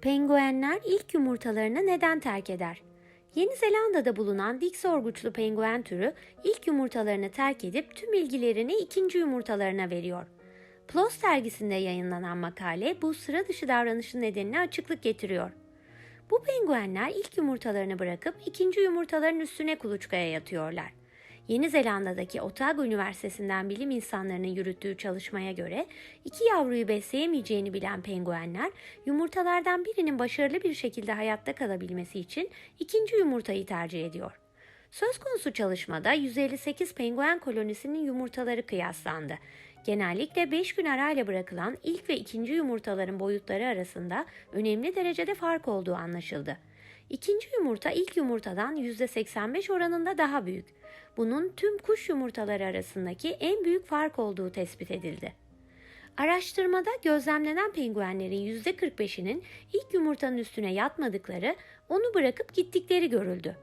Penguenler ilk yumurtalarını neden terk eder? Yeni Zelanda'da bulunan dik sorguçlu penguen türü ilk yumurtalarını terk edip tüm ilgilerini ikinci yumurtalarına veriyor. PLOS dergisinde yayınlanan makale bu sıra dışı davranışın nedenine açıklık getiriyor. Bu penguenler ilk yumurtalarını bırakıp ikinci yumurtaların üstüne kuluçkaya yatıyorlar. Yeni Zelanda'daki Otago Üniversitesi'nden bilim insanlarının yürüttüğü çalışmaya göre iki yavruyu besleyemeyeceğini bilen penguenler yumurtalardan birinin başarılı bir şekilde hayatta kalabilmesi için ikinci yumurtayı tercih ediyor. Söz konusu çalışmada 158 penguen kolonisinin yumurtaları kıyaslandı. Genellikle 5 gün arayla bırakılan ilk ve ikinci yumurtaların boyutları arasında önemli derecede fark olduğu anlaşıldı. İkinci yumurta ilk yumurtadan %85 oranında daha büyük. Bunun tüm kuş yumurtaları arasındaki en büyük fark olduğu tespit edildi. Araştırmada gözlemlenen penguenlerin %45'inin ilk yumurtanın üstüne yatmadıkları, onu bırakıp gittikleri görüldü.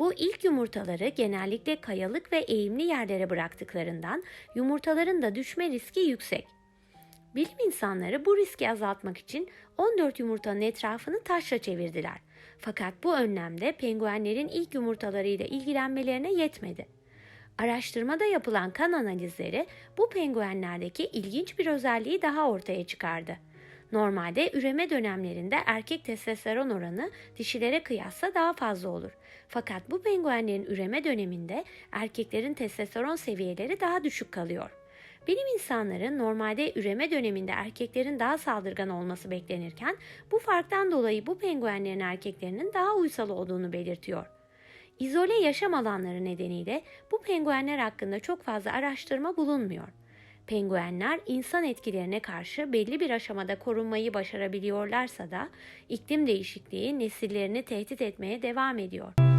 Bu ilk yumurtaları genellikle kayalık ve eğimli yerlere bıraktıklarından yumurtaların da düşme riski yüksek. Bilim insanları bu riski azaltmak için 14 yumurtanın etrafını taşla çevirdiler. Fakat bu önlemde penguenlerin ilk yumurtalarıyla ilgilenmelerine yetmedi. Araştırmada yapılan kan analizleri bu penguenlerdeki ilginç bir özelliği daha ortaya çıkardı. Normalde üreme dönemlerinde erkek testosteron oranı dişilere kıyasla daha fazla olur. Fakat bu penguenlerin üreme döneminde erkeklerin testosteron seviyeleri daha düşük kalıyor. Bilim insanları normalde üreme döneminde erkeklerin daha saldırgan olması beklenirken bu farktan dolayı bu penguenlerin erkeklerinin daha uysal olduğunu belirtiyor. İzole yaşam alanları nedeniyle bu penguenler hakkında çok fazla araştırma bulunmuyor. Penguenler insan etkilerine karşı belli bir aşamada korunmayı başarabiliyorlarsa da iklim değişikliği nesillerini tehdit etmeye devam ediyor.